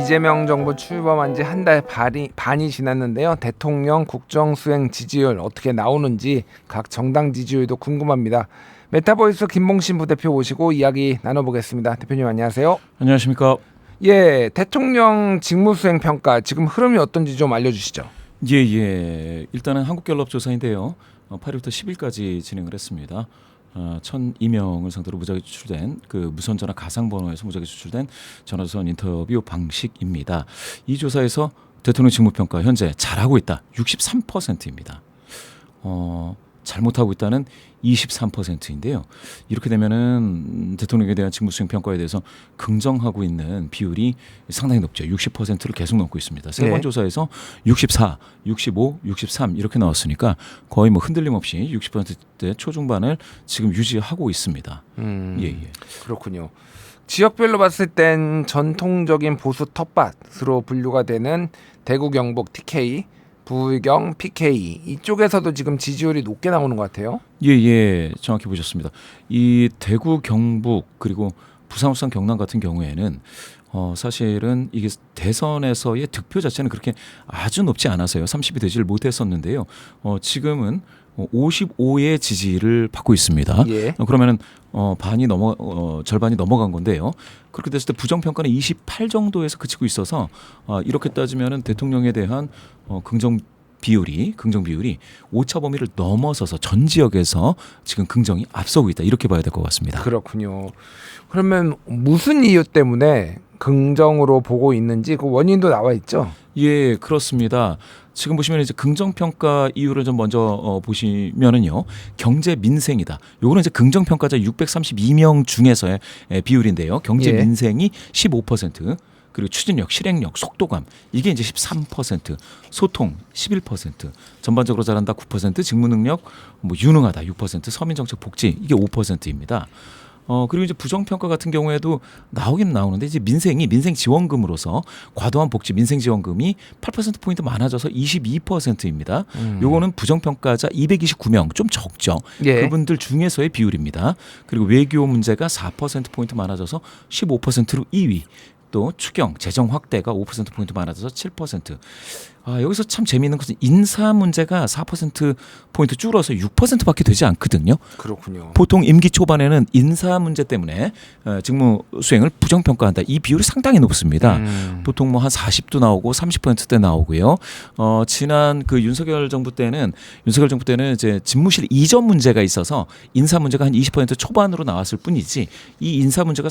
이재명 정부 출범한 지 한 달 반이, 지났는데요. 대통령 국정 수행 지지율 어떻게 나오는지 각 정당 지지율도 궁금합니다. 메타보이스 김봉신 부대표 모시고 이야기 나눠보겠습니다. 대표님 안녕하세요. 안녕하십니까. 예, 대통령 직무 수행 평가 지금 흐름이 어떤지 좀 알려주시죠. 예, 예. 일단은 한국갤럽 조사인데요. 어, 8일부터 10일까지 진행을 했습니다. 어, 1,002명을 상대로 무작위 추출된 그 무선 전화 가상 번호에서 무작위 추출된 전화선 인터뷰 방식입니다. 이 조사에서 대통령 직무 평가 현재 잘하고 있다. 63%입니다. 어, 잘못하고 있다는 23%인데요. 이렇게 되면은 대통령에 대한 직무 수행 평가에 대해서 긍정하고 있는 비율이 상당히 높죠. 60%를 계속 넘고 있습니다. 세번 네. 조사에서 64, 65, 63 이렇게 나왔으니까 거의 뭐 흔들림 없이 60%대 초중반을 지금 유지하고 있습니다. 음, 예, 예. 그렇군요. 지역별로 봤을 땐 전통적인 보수 텃밭으로 분류가 되는 대구 경북 TK, 부의경 PK 이쪽에서도 지금 지지율이 높게 나오는 것 같아요. 예, 예, 정확히 보셨습니다. 이 대구, 경북 그리고 부산, 울산, 경남 같은 경우에는 어, 사실은 이게 대선에서의 득표 자체는 그렇게 아주 높지 않아서요. 30이 되지를 못했었는데요. 어, 지금은 55의 지지를 받고 있습니다. 예. 어, 그러면은 어, 반이 넘어 어, 절반이 넘어간 건데요. 그렇게 됐을 때 부정 평가는 28 정도에서 그치고 있어서 어, 이렇게 따지면은 대통령에 대한 어, 긍정 비율이 긍정 비율이 오차 범위를 넘어서서 전 지역에서 지금 긍정이 앞서고 있다 이렇게 봐야 될 것 같습니다. 그렇군요. 그러면 무슨 이유 때문에 긍정으로 보고 있는지 그 원인도 나와 있죠. 예, 그렇습니다. 지금 보시면 이제 긍정 평가 이유를 좀 먼저 어, 보시면은요. 경제 민생이다. 요거는 이제 긍정 평가자 632명 중에서의 에, 비율인데요. 경제 예. 민생이 15%. 그리고 추진력, 실행력, 속도감 이게 이제 13%, 소통 11%, 전반적으로 잘한다 9%, 직무 능력 뭐 유능하다 6%, 서민 정책 복지 이게 5%입니다. 어 그리고 이제 부정 평가 같은 경우에도 나오긴 나오는데 이제 민생이 민생 지원금으로서 과도한 복지 민생 지원금이 8% 포인트 많아져서 22%입니다. 요거는 부정 평가자 229명 좀 적죠. 예. 그분들 중에서의 비율입니다. 그리고 외교 문제가 4% 포인트 많아져서 15%로 2위. 또 추경 재정 확대가 5% 포인트 많아져서 7%. 아, 여기서 참 재미있는 것은 인사 문제가 4% 포인트 줄어서 6%밖에 되지 않거든요. 그렇군요. 보통 임기 초반에는 인사 문제 때문에 어, 직무 수행을 부정 평가한다. 이 비율이 상당히 높습니다. 음. 보통 뭐 한 40도 나오고 30%대 나오고요. 어, 지난 그 윤석열 정부 때는 윤석열 정부 때는 이제 집무실 이전 문제가 있어서 인사 문제가 한 20% 초반으로 나왔을 뿐이지 이 인사 문제가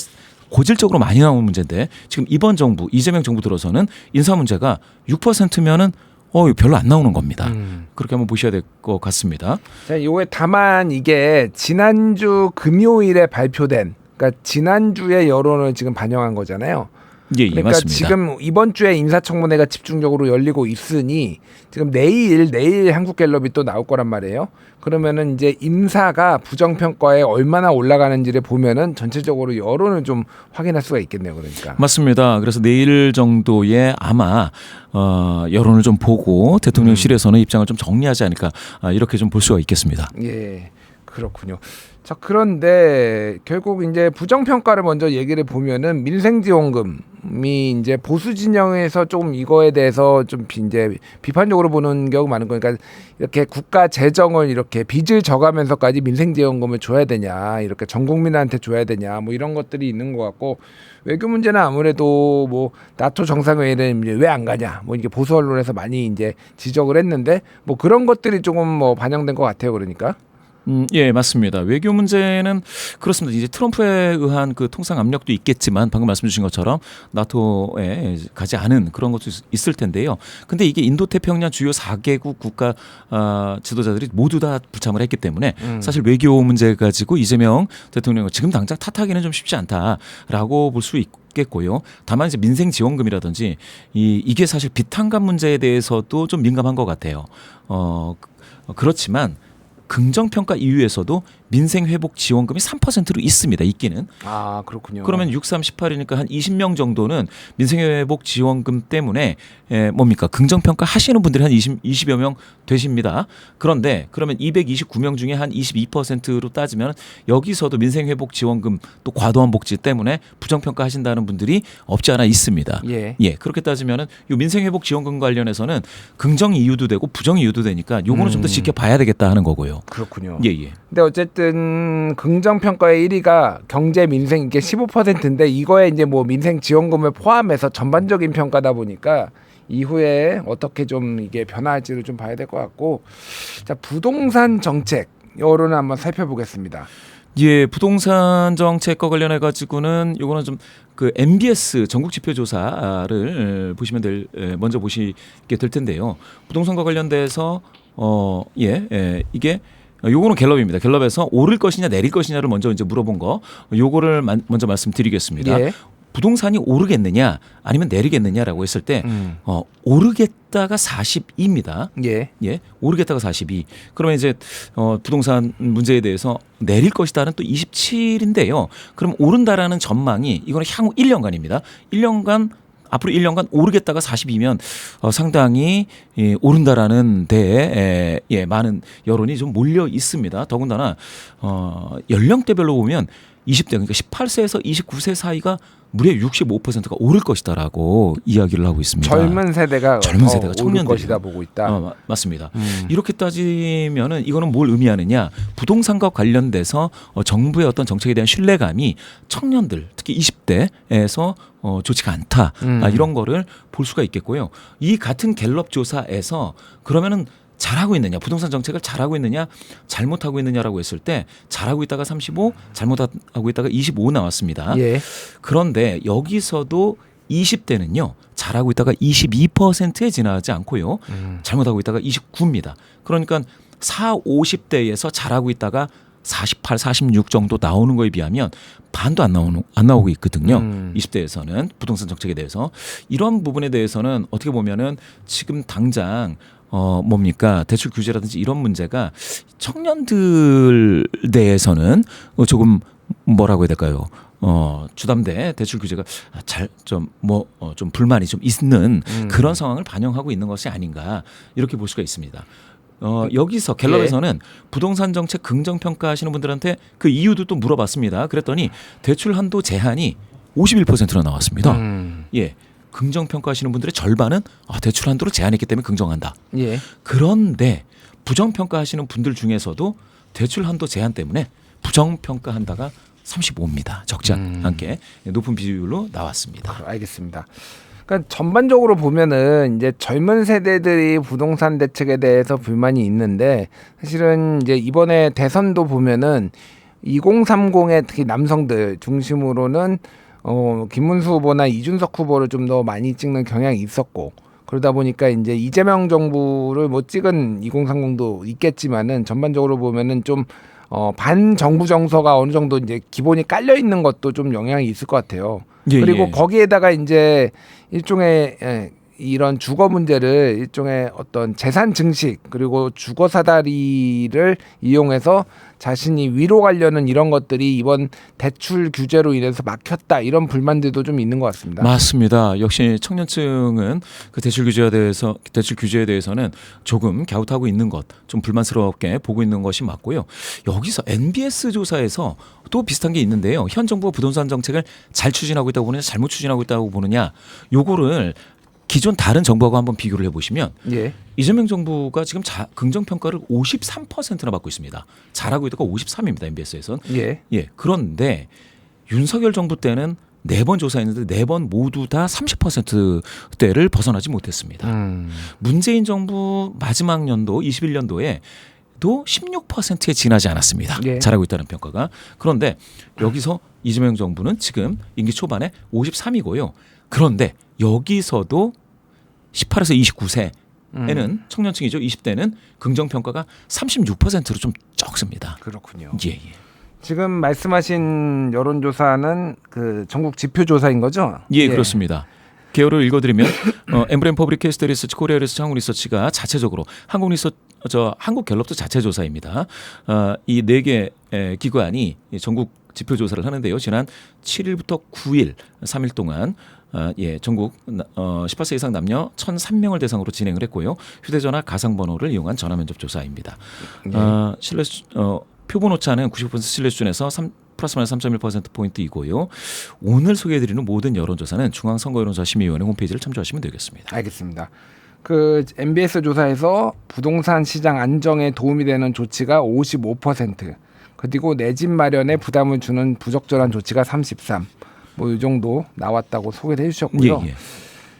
고질적으로 많이 나오는 문제인데 지금 이번 정부 이재명 정부 들어서는 인사 문제가 6%면은 어 별로 안 나오는 겁니다. 음. 그렇게 한번 보셔야 될 것 같습니다. 자, 요게 다만 이게 지난주 금요일에 발표된 그러니까 지난주의 여론을 지금 반영한 거잖아요. 예, 예 그러니까 맞습니다. 지금 이번 주에 인사청문회가 집중적으로 열리고 있으니 지금 내일 내일 한국갤럽이 또 나올 거란 말이에요. 그러면은 이제 인사가 부정평가에 얼마나 올라가는지를 보면은 전체적으로 여론을 좀 확인할 수가 있겠네요. 그러니까. 맞습니다. 그래서 내일 정도에 아마 어, 여론을 좀 보고 음. 대통령실에서는 입장을 좀 정리하지 않을까 아, 이렇게 좀 볼 수가 있겠습니다. 예, 그렇군요. 자, 그런데 결국 이제 부정평가를 먼저 얘기를 보면은 민생지원금이 이제 보수 진영에서 조금 이거에 대해서 좀 비- 이제 비판적으로 보는 경우가 많은 거니까 이렇게 국가 재정을 이렇게 빚을 져가면서까지 민생지원금을 줘야 되냐, 이렇게 전 국민한테 줘야 되냐, 뭐 이런 것들이 있는 것 같고 외교 문제는 아무래도 뭐 나토 정상회의는 왜안 가냐, 뭐 이게 보수 언론에서 많이 이제 지적을 했는데 뭐 그런 것들이 조금 뭐 반영된 것 같아요, 그러니까. 음, 예, 맞습니다. 외교 문제는 그렇습니다. 이제 트럼프에 의한 그 통상 압력도 있겠지만 방금 말씀 주신 것처럼 나토에 가지 않은 그런 것도 있- 있을 텐데요. 근데 이게 인도 태평양 주요 4개국 국가 아, 지도자들이 모두 다 불참을 했기 때문에 음. 사실 외교 문제 가지고 이재명 대통령을 지금 당장 탓하기는 좀 쉽지 않다라고 볼 수 있겠고요. 다만 이제 민생 지원금이라든지 이 이게 사실 비탄감 문제에 대해서도 좀 민감한 것 같아요. 어 그- 어, 그렇지만 긍정 평가 이유에서도 민생 회복 지원금이 3%로 있습니다. 있기는. 아 그렇군요. 그러면 6, 3, 18이니까 한 20명 정도는 민생 회복 지원금 때문에 에, 뭡니까 긍정 평가 하시는 분들이 한 20, 20여 명 되십니다. 그런데 그러면 229명 중에 한 22%로 따지면 여기서도 민생 회복 지원금 또 과도한 복지 때문에 부정 평가 하신다는 분들이 없지 않아 있습니다. 예. 예, 그렇게 따지면은 요 민생 회복 지원금 관련해서는 긍정 이유도 되고 부정 이유도 되니까 요거는 좀더 음. 지켜봐야 되겠다 하는 거고요. 그렇군요. 예, 예. 근데 어쨌든 긍정 평가의 1위가 경제 민생 이게 15%인데 이거에 이제 뭐 민생 지원금을 포함해서 전반적인 평가다 보니까 이후에 어떻게 좀 이게 변화할지를 좀 봐야 될 것 같고 자 부동산 정책 여론을 한번 살펴보겠습니다. 예, 부동산 정책과 관련해 가지고는 요거는 좀 그 MBS 전국 지표 조사를 보시면 될 에, 먼저 보시게 될 텐데요. 부동산과 관련돼서 어, 예, 예, 이게 요거는 갤럽입니다. 갤럽에서 오를 것이냐 내릴 것이냐를 먼저 이제 물어본 거. 요거를 만- 먼저 말씀드리겠습니다. 예. 부동산이 오르겠느냐 아니면 내리겠느냐라고 했을 때 음. 어, 오르겠다가 42입니다. 예. 예, 오르겠다가 42. 그러면 이제 어, 부동산 문제에 대해서 내릴 것이다는 또 27인데요. 그럼 오른다라는 전망이 이거는 향후 1년간입니다. 1년간 앞으로 1년간 오르겠다가 42면 어, 상당히 예, 오른다라는 데에 에, 예, 많은 여론이 좀 몰려 있습니다. 더군다나 어, 연령대별로 보면 20대 그러니까 18세에서 29세 사이가 무려 65%가 오를 것이다라고 이야기를 하고 있습니다. 젊은 세대가 젊은 더 세대가 청년들이요. 것이다 보고 있다. 어, 마- 맞습니다. 음. 이렇게 따지면은 이거는 뭘 의미하느냐? 부동산과 관련돼서 어, 정부의 어떤 정책에 대한 신뢰감이 청년들, 특히 20대에서 어, 좋지가 않다. 음. 아, 이런 거를 볼 수가 있겠고요. 이 같은 갤럽 조사에서 그러면은 잘하고 있느냐, 부동산 정책을 잘하고 있느냐, 잘못하고 있느냐라고 했을 때 잘하고 있다가 35, 잘못하고 있다가 25 나왔습니다. 예. 그런데 여기서도 20대는요 잘하고 있다가 22%에 지나지 않고요 음. 잘못하고 있다가 29입니다. 그러니까 4, 50대에서 잘하고 있다가 48, 46 정도 나오는 거에 비하면 반도 안 나오는 안 나오고 있거든요. 음. 20대에서는 부동산 정책에 대해서 이런 부분에 대해서는 어떻게 보면은 지금 당장 어 뭡니까 대출 규제라든지 이런 문제가 청년들 내에서는 어, 조금 뭐라고 해야 될까요? 어 주담대 대출 규제가 잘 좀뭐좀 불만이 좀 있는 음. 그런 상황을 반영하고 있는 것이 아닌가 이렇게 볼 수가 있습니다. 어 여기서 갤럽에서는 부동산 정책 긍정 평가하시는 분들한테 그 이유도 또 물어봤습니다. 그랬더니 대출 한도 제한이 51%나 나왔습니다. 음. 예. 긍정 평가하시는 분들의 절반은 아, 대출 한도를 제한했기 때문에 긍정한다. 예. 그런데 부정 평가하시는 분들 중에서도 대출 한도 제한 때문에 부정 평가한다가 35입니다. 적지 않- 음. 않게 높은 비율로 나왔습니다. 아, 알겠습니다. 그러니까 전반적으로 보면은 이제 젊은 세대들이 부동산 대책에 대해서 불만이 있는데 사실은 이제 이번에 대선도 보면은 2030의 특히 남성들 중심으로는 어 김문수 후보나 이준석 후보를 좀 더 많이 찍는 경향이 있었고 그러다 보니까 이제 이재명 정부를 못 찍은 2030도 있겠지만은 전반적으로 보면은 좀 어, 반정부 정서가 어느 정도 이제 기본이 깔려 있는 것도 좀 영향이 있을 것 같아요. 예, 그리고 예. 거기에다가 이제 일종의 예, 이런 주거 문제를 일종의 어떤 재산 증식 그리고 주거 사다리를 이용해서 자신이 위로 가려는 이런 것들이 이번 대출 규제로 인해서 막혔다 이런 불만들도 좀 있는 것 같습니다. 맞습니다. 역시 청년층은 그 대출 규제에 대해서 대출 규제에 대해서는 조금 갸웃하고 있는 것, 좀 불만스럽게 보고 있는 것이 맞고요. 여기서 NBS 조사에서 또 비슷한 게 있는데요. 현 정부가 부동산 정책을 잘 추진하고 있다고 보느냐, 잘못 추진하고 있다고 보느냐, 요거를 기존 다른 정부하고 한번 비교를 해보시면 예. 이재명 정부가 지금 자, 긍정 평가를 53%나 받고 있습니다. 잘하고 있다가 53입니다. MBS에서는. 예. 예. 그런데 윤석열 정부 때는 네 번 조사했는데 네 번 모두 다 30%대를 벗어나지 못했습니다. 음. 문재인 정부 마지막 연도 21년도에 도 16%에 지나지 않았습니다. 예. 잘하고 있다는 평가가. 그런데 여기서 이재명 정부는 지금 임기 초반에 53이고요. 그런데 여기서도 18에서 29세 에는 청년층이죠. 20대는 긍정 평가가 36%로 좀 적습니다. 그렇군요. 예, 예. 지금 말씀하신 여론조사는 그 전국 지표 조사인 거죠? 예, 그렇습니다. 개요를 읽어드리면 어, 엠브렘 퍼블릭 캐스트 리서치 코리아 리서치 한국 리서치가 자체적으로 한국 리서 저 한국 갤럽도 자체 조사입니다. 어, 이네 개 기관이 이 전국 지표 조사를 하는데요. 지난 7일부터 9일 3일 동안 아, 예, 전국 나- 어, 18세 이상 남녀 1,003명을 대상으로 진행을 했고요. 휴대전화 가상 번호를 이용한 전화 면접 조사입니다. 어, 신뢰 수, 어, 표본 오차는 90% 신뢰 수준에서 3 플러스 마이너스 3.1% 포인트이고요. 오늘 소개해드리는 모든 여론조사는 중앙선거여론조사심의위원회 홈페이지를 참조하시면 되겠습니다. 알겠습니다. 그 MBS 조사에서 부동산 시장 안정에 도움이 되는 조치가 55%, 그리고 내 집 마련에 부담을 주는 부적절한 조치가 33. 뭐 이 정도 나왔다고 소개를 해주셨고요. 예, 예.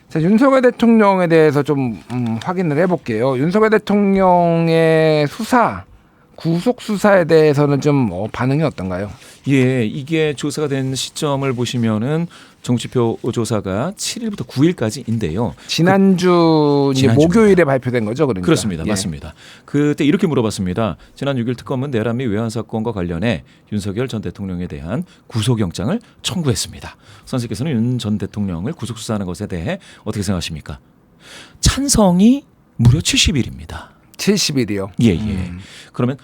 자, 윤석열 대통령에 대해서 좀 음, 확인을 해볼게요. 윤석열 대통령의 수사, 구속 수사에 대해서는 좀 어, 반응이 어떤가요? 예, 이게 조사가 된 시점을 보시면은 정치표 조사가 7일부터 9일까지인데요. 지난주 이제 지난주입니다. 목요일에 발표된 거죠, 그러니까. 그렇습니다. 예. 맞습니다. 그때 이렇게 물어봤습니다. 지난 6일 특검은 내란 및 외환 사건과 관련해 윤석열 전 대통령에 대한 구속영장을 청구했습니다. 선생님께서는 윤 전 대통령을 구속 수사하는 것에 대해 어떻게 생각하십니까? 찬성이 무려 70일입니다. 70일이요. 예, 예. 음. 그러면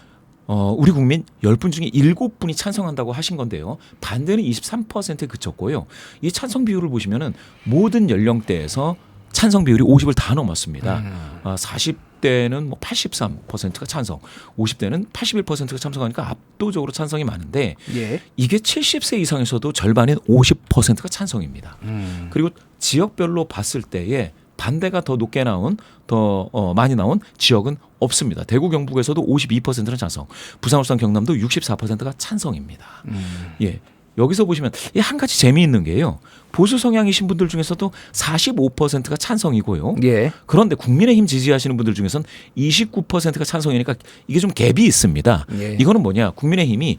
어, 우리 국민 10분 중에 7분이 찬성한다고 하신 건데요. 반대는 23%에 그쳤고요. 이 찬성 비율을 보시면은 모든 연령대에서 찬성 비율이 50을 다 넘었습니다. 음. 아, 40대는 뭐 83%가 찬성, 50대는 81%가 참석하니까 압도적으로 찬성이 많은데 예. 이게 70세 이상에서도 절반인 50%가 찬성입니다. 음. 그리고 지역별로 봤을 때에 반대가 더 높게 나온 더 어, 많이 나온 지역은 없습니다. 대구 경북에서도 52%는 찬성, 부산 울산 경남도 64%가 찬성입니다. 음. 예. 여기서 보시면 이한 가지 재미있는 게요. 보수 성향이신 분들 중에서도 45%가 찬성이고요. 예. 그런데 국민의힘 지지하시는 분들 중에서는 29%가 찬성이니까 이게 좀 갭이 있습니다. 예. 이거는 뭐냐? 국민의힘이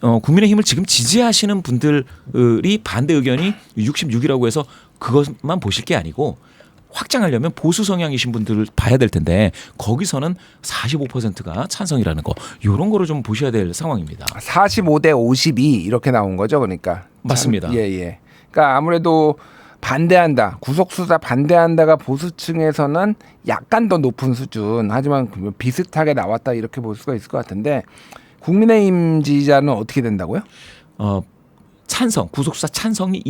어, 국민의힘을 지금 지지하시는 분들이 반대 의견이 66이라고 해서 그것만 보실 게 아니고 확장하려면 보수 성향이신 분들을 봐야 될 텐데 거기서는 45%가 찬성이라는 거 이런 거를 좀 보셔야 될 상황입니다. 45대 52 이렇게 나온 거죠, 그러니까. 맞습니다. 예, 예. 그러니까 아무래도 반대한다, 구속 수사 반대한다가 보수층에서는 약간 더 높은 수준, 하지만 그 비슷하게 나왔다 이렇게 볼 수가 있을 것 같은데 국민의힘 지지자는 어떻게 된다고요? 어, 찬성 구속수사 찬성이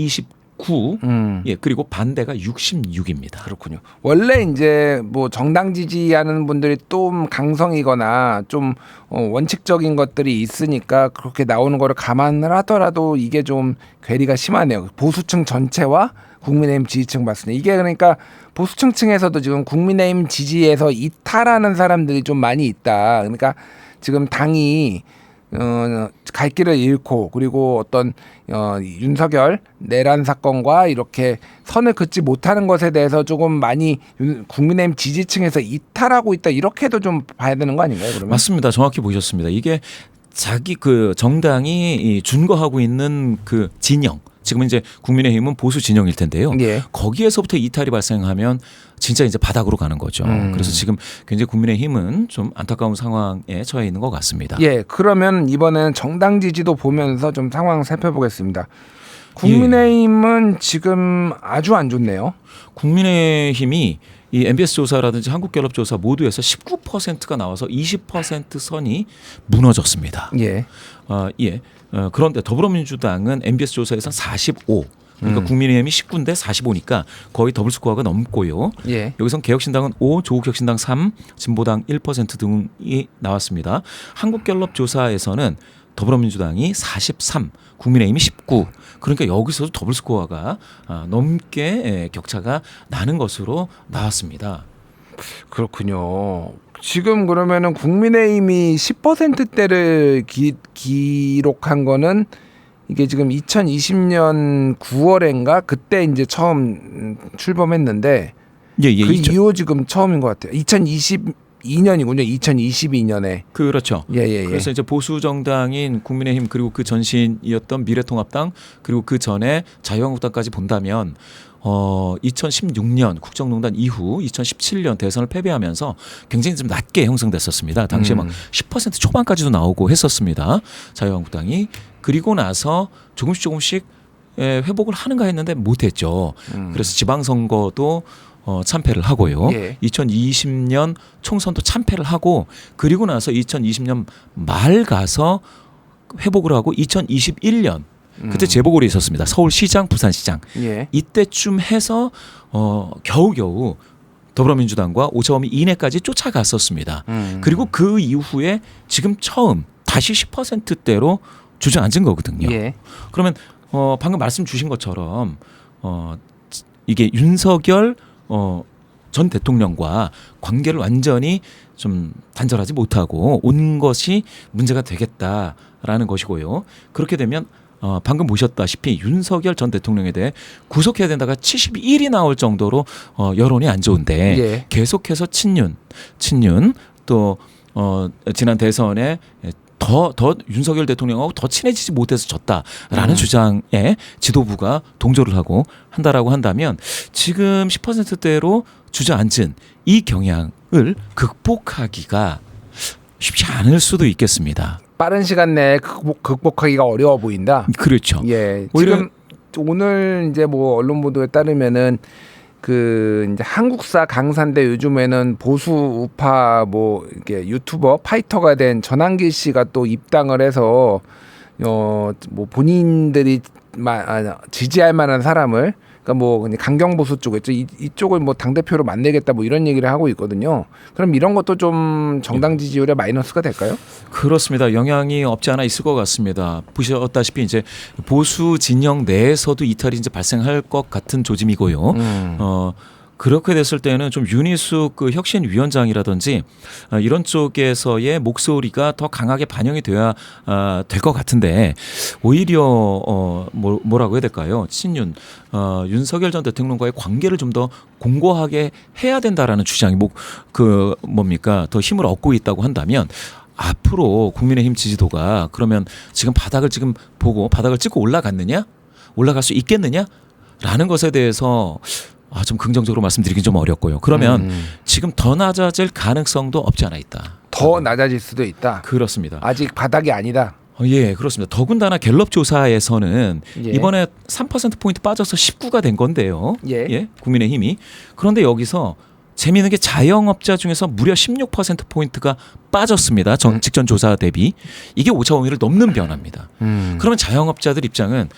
29, 음. 예 그리고 반대가 66입니다. 그렇군요. 원래 이제 뭐 정당 지지하는 분들이 좀 강성이거나 좀 어, 원칙적인 것들이 있으니까 그렇게 나오는 거를 감안을 하더라도 이게 좀 괴리가 심하네요. 보수층 전체와 국민의힘 지지층 봤을 때 이게 그러니까 보수층 층에서도 지금 국민의힘 지지에서 이탈하는 사람들이 좀 많이 있다. 그러니까 지금 당이 어, 갈 길을 잃고 그리고 어떤 어, 윤석열 내란 사건과 이렇게 선을 긋지 못하는 것에 대해서 조금 많이 윤- 국민의힘 지지층에서 이탈하고 있다 이렇게도 좀 봐야 되는 거 아닌가요? 그러면 맞습니다. 정확히 보셨습니다. 이게 자기 그 정당이 이 준거하고 있는 그 진영 지금은 이제 국민의힘은 보수 진영일 텐데요. 예. 거기에서부터 이탈이 발생하면 진짜 이제 바닥으로 가는 거죠. 음. 그래서 지금 굉장히 국민의힘은 좀 안타까운 상황에 처해 있는 것 같습니다. 예, 그러면 이번에는 정당 지지도 보면서 좀 상황 살펴보겠습니다. 국민의힘은 지금 아주 안 좋네요. 국민의힘이 이 MBS 조사라든지 한국갤럽 조사 모두에서 19%가 나와서 20% 선이 무너졌습니다. 예. 아, 예. 어, 그런데 더불어민주당은 MBS 조사에서 45. 그러니까 음. 국민의힘이 19인데 45니까 거의 더블 스코어가 넘고요. 예. 여기선 개혁신당은 5, 조국혁신당 3, 진보당 1% 등이 나왔습니다. 한국갤럽 조사에서는 더불어민주당이 43, 국민의힘이 19. 그러니까 여기서도 더블 스코어가 아, 넘게 예, 격차가 나는 것으로 나왔습니다. 그렇군요. 지금 그러면은 국민의힘이 10%대를 기, 기록한 거는 이게 지금 2020년 9월인가 그때 이제 처음 음, 출범했는데 예, 예. 그 이천- 이후 지금 처음인 것 같아요. 2022년이군요. 2022년에 그렇죠. 예 예 예. 그래서 이제 보수 정당인 국민의힘 그리고 그 전신이었던 미래통합당 그리고 그 전에 자유한국당까지 본다면 어 2016년 국정농단 이후 2017년 대선을 패배하면서 굉장히 좀 낮게 형성됐었습니다. 당시에 막 음. 10% 초반까지도 나오고 했었습니다. 자유한국당이 그리고 나서 조금씩 조금씩 에, 회복을 하는가 했는데 못했죠. 음. 그래서 지방선거도 어, 참패를 하고요. 예. 2020년 총선도 참패를 하고 그리고 나서 2020년 말 가서 회복을 하고 2021년 그때 재보궐이 있었습니다. 서울시장, 부산시장 예. 이때쯤 해서 어, 겨우겨우 더불어민주당과 오차범위 이내까지 쫓아갔었습니다. 음. 그리고 그 이후에 지금 처음 다시 10%대로 주저앉은 거거든요. 예. 그러면 어 방금 말씀 주신 것처럼 어 이게 윤석열 어 전 대통령과 관계를 완전히 좀 단절하지 못하고 온 것이 문제가 되겠다라는 것이고요. 그렇게 되면 어 방금 보셨다시피 윤석열 전 대통령에 대해 구속해야 된다가 71이 나올 정도로 어 여론이 안 좋은데 예. 계속해서 친윤, 친윤 또 어, 지난 대선에 더, 더 윤석열 대통령하고 더 친해지지 못해서 졌다라는 음. 주장에 지도부가 동조를 하고 한다라고 한다면 지금 10%대로 주저앉은 이 경향을 극복하기가 쉽지 않을 수도 있겠습니다. 빠른 시간 내에 극복, 극복하기가 어려워 보인다. 그렇죠. 예. 지금 오늘 이제 뭐 언론 보도에 따르면은 그 이제 한국사 강사인데 요즘에는 보수 우파 뭐 이게 유튜버 파이터가 된 전한길 씨가 또 입당을 해서 어뭐 본인들이 마, 아, 지지할 만한 사람을 그러니까 뭐 강경 보수. 이, 이쪽을 뭐 당 대표로 만들겠다 뭐 이런 얘기를 하고 있거든요. 그럼 이런 것도 좀 정당 지지율에 마이너스가 될까요? 그렇습니다. 영향이 없지 않아 있을 것 같습니다. 보셨다시피 이제 보수 진영 내에서도 이탈이 이제 발생할 것 같은 조짐이고요. 음. 어 그렇게 됐을 때는 좀 윤희숙 그 혁신위원장이라든지 아, 이런 쪽에서의 목소리가 더 강하게 반영이 돼야 아, 될것 같은데 오히려 어 뭐, 뭐라고 해야 될까요? 친윤 어, 윤석열 전 대통령과의 관계를 좀 더 공고하게 해야 된다라는 주장이 뭐그 뭡니까? 더 힘을 얻고 있다고 한다면 앞으로 국민의힘 지지도가 그러면 지금 바닥을 지금 보고 바닥을 찍고 올라갔느냐? 올라갈 수 있겠느냐? 라는 것에 대해서 아, 좀 긍정적으로 말씀드리긴 좀 어렵고요. 그러면 음. 지금 더 낮아질 가능성도 없지 않아 있다. 더 낮아질 수도 있다. 그렇습니다. 아직 바닥이 아니다. 어, 예, 그렇습니다. 더군다나 갤럽 조사에서는 예. 이번에 3% 포인트 빠져서 19가 된 건데요. 예. 국민의힘이 그런데 여기서 재미있는 게 자영업자 중에서 무려 16% 포인트가 빠졌습니다. 전 음. 직전 조사 대비 이게 5차 범위를 넘는 변화입니다. 음. 그러면 자영업자들 입장은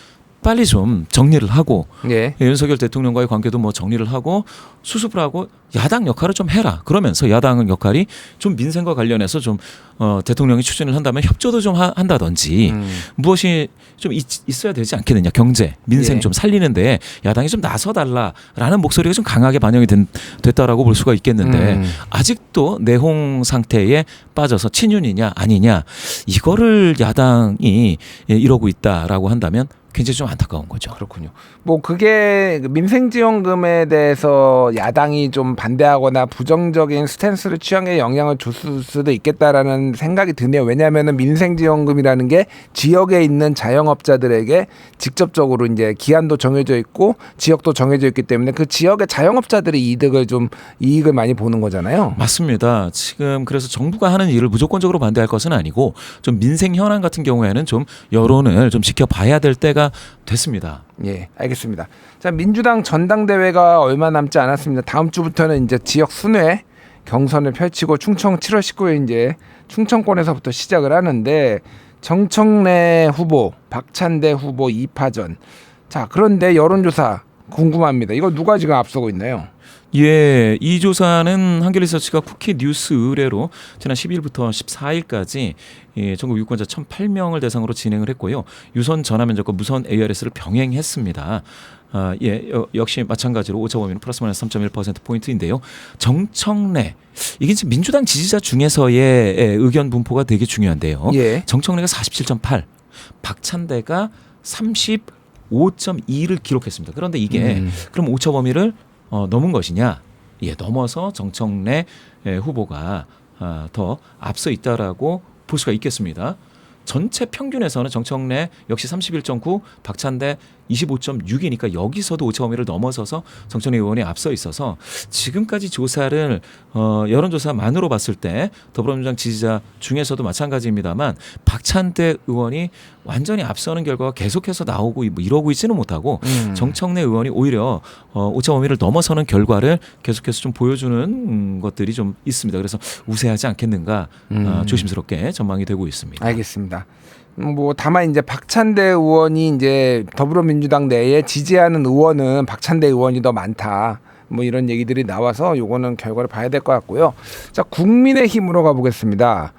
빨리 좀 정리를 하고 예. 윤석열 대통령과의 관계도 뭐 정리를 하고 수습을 하고 야당 역할을 좀 해라. 그러면서 야당 역할이 좀 민생과 관련해서 좀 어, 대통령이 추진을 한다면 협조도 좀 하- 한다든지 음. 무엇이 좀 있, 어야 되지 않겠느냐 경제 민생 예. 좀 살리는데 야당이 좀 나서 달라라는 목소리가 좀 강하게 반영이 된, 됐다라고 볼 수가 있겠는데 음. 아직도 내홍 상태에 빠져서 친윤이냐 아니냐 이거를 야당이 예, 이러고 있다라고 한다면 굉장히 좀 안타까운 거죠. 그렇군요. 뭐 그게 민생지원금에 대해서 야당이 좀 반대하거나 부정적인 스탠스를 취하게 영향을 줬을 수도 있겠다라는 생각이 드네요. 왜냐하면은 민생지원금이라는 게 지역에 있는 자영업자들에게 직접적으로 이제 기한도 정해져 있고 지역도 정해져 있기 때문에 그 지역의 자영업자들이 이득을 좀 이익을 많이 보는 거잖아요. 맞습니다. 지금 그래서 정부가 하는 일을 무조건적으로 반대할 것은 아니고 좀 민생 현안 같은 경우에는 좀 여론을 좀 지켜봐야 될 때가 됐습니다. 예, 알겠습니다. 자, 민주당 전당대회가 얼마 남지 않았습니다. 다음 주부터는 이제 지역 순회 경선을 펼치고 충청 7월 19일 이제 충청권에서부터 시작을 하는데 정청래 후보, 박찬대 후보 2파전. 자, 그런데 여론조사 궁금합니다. 이거 누가 지금 앞서고 있나요? 예, 이 조사는 한겨레서치가 쿠키 뉴스 의뢰로 지난 10일부터 14일까지 예, 전국 유권자 1,008명을 대상으로 진행을 했고요. 유선 전화 면접과 무선 ARS를 병행했습니다. 아, 예, 여- 역시 마찬가지로 오차 범위는 플러스 마이너스 3.1% 포인트인데요. 정청래 이게 지금 민주당 지지자 중에서의 예, 의견 분포가 되게 중요한데요. 예. 정청래가 47.8, 박찬대가 35.2를 기록했습니다. 그런데 이게 음. 그럼 오차 범위를 어, 넘은 것이냐? 예, 넘어서 정청래 예, 후보가 아, 더 앞서 있다라고 볼 수가 있겠습니다. 전체 평균에서는 정청래 역시 31.9, 박찬대 25.6이니까 여기서도 오차범위를 넘어서서 정청래 의원이 앞서 있어서 지금까지 조사를 어, 여론조사만으로 봤을 때 더불어민주당 지지자 중에서도 마찬가지입니다만 박찬대 의원이 완전히 앞서는 결과가 계속해서 나오고 뭐 이러고 있지는 못하고 음. 정청래 의원이 오히려 어, 오차 범위를 넘어서는 결과를 계속해서 좀 보여주는 음, 것들이 좀 있습니다. 그래서 우세하지 않겠는가 어, 음. 조심스럽게 전망이 되고 있습니다. 알겠습니다. 음, 뭐 다만 이제 박찬대 의원이 이제 더불어민주당 내에 지지하는 의원은 박찬대 의원이 더 많다. 뭐 이런 얘기들이 나와서 요거는 결과를 봐야 될 것 같고요. 자 국민의힘으로 가보겠습니다.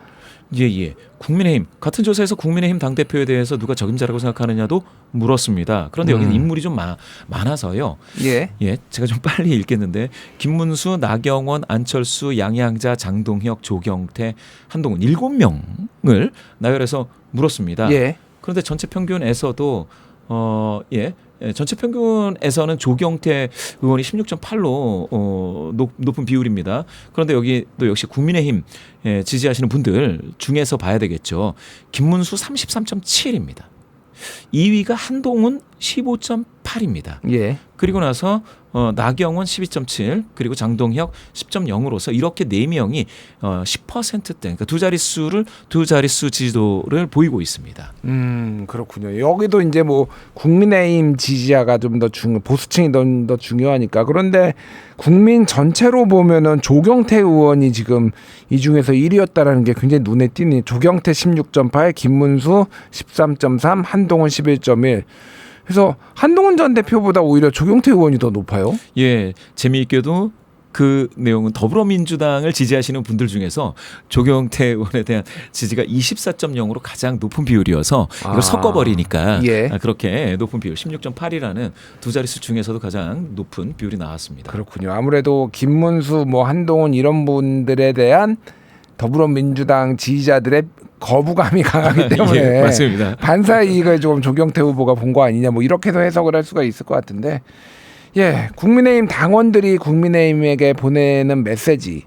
예, 예. 국민의힘 같은 조사에서 국민의힘 당 대표에 대해서 누가 적임자라고 생각하느냐도 물었습니다. 그런데 여기는 음. 인물이 좀 마- 많아서요. 예. 예, 제가 좀 빨리 읽겠는데 김문수, 나경원, 안철수, 양양자, 장동혁, 조경태, 한동훈 일곱 명을 나열해서 물었습니다. 예. 그런데 전체 평균에서도 어, 예. 예, 전체 평균에서는 조경태 의원이 16.8로 어, 높, 높은 비율입니다. 그런데 여기 또 역시 국민의힘 예, 지지하시는 분들 중에서 봐야 되겠죠. 김문수 33.7입니다. 2위가 한동훈 15.8입니다. 예. 그리고 나서 어, 나경원 12.7 그리고 장동혁 10.0으로서 이렇게 네 명이 어, 10%대 그러니까 두 자릿수를 두 자릿수 지지도를 보이고 있습니다. 음 그렇군요. 여기도 이제 뭐 국민의힘 지지자가 좀 더 중 보수층이 더, 더 중요하니까 그런데 국민 전체로 보면은 조경태 의원이 지금 이 중에서 1위였다라는 게 굉장히 눈에 띄니 조경태 16.8, 김문수 13.3, 한동훈 11.1. 그래서 한동훈 전 대표보다 오히려 조경태 의원이 더 높아요. 예, 재미있게도 그 내용은 더불어민주당을 지지하시는 분들 중에서 조경태 의원에 대한 지지가 24.0으로 가장 높은 비율이어서 이걸 아, 섞어버리니까 예. 아, 그렇게 높은 비율 16.8이라는 두 자릿수 중에서도 가장 높은 비율이 나왔습니다. 그렇군요. 아무래도 김문수, 뭐 한동훈 이런 분들에 대한 더불어민주당 지지자들의 거부감이 강하기 때문에 예, 맞습니다. 반사 이익을 조금 조경태 후보가 본 거 아니냐 뭐 이렇게도 해석을 할 수가 있을 것 같은데 예 국민의힘 당원들이 국민의힘에게 보내는 메시지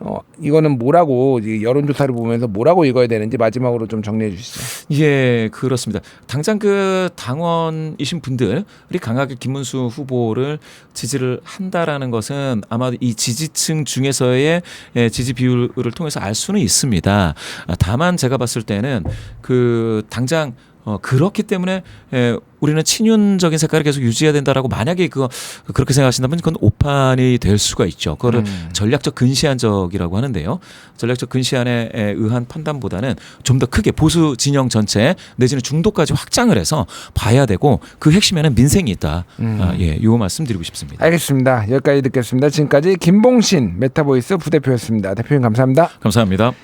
어 이거는 뭐라고 이 여론조사를 보면서 뭐라고 읽어야 되는지 마지막으로 좀 정리해 주시죠. 예, 그렇습니다. 당장 그 당원이신 분들이 강하게 김문수 후보를 지지를 한다라는 것은 아마 이 지지층 중에서의 예, 지지 비율을 통해서 알 수는 있습니다. 아, 다만 제가 봤을 때는 그 당장 어, 그렇기 때문에 에, 우리는 친윤적인 색깔을 계속 유지해야 된다라고 만약에 그거 그렇게 생각하신다면 그건 오판이 될 수가 있죠. 그거를 음. 전략적 근시안적이라고 하는데요. 전략적 근시안에 의한 판단보다는 좀 더 크게 보수 진영 전체 내지는 중도까지 확장을 해서 봐야 되고 그 핵심에는 민생이 있다. 음. 아, 예, 요 말씀드리고 싶습니다. 알겠습니다. 여기까지 듣겠습니다. 지금까지 김봉신 메타보이스 부대표였습니다. 대표님 감사합니다. 감사합니다.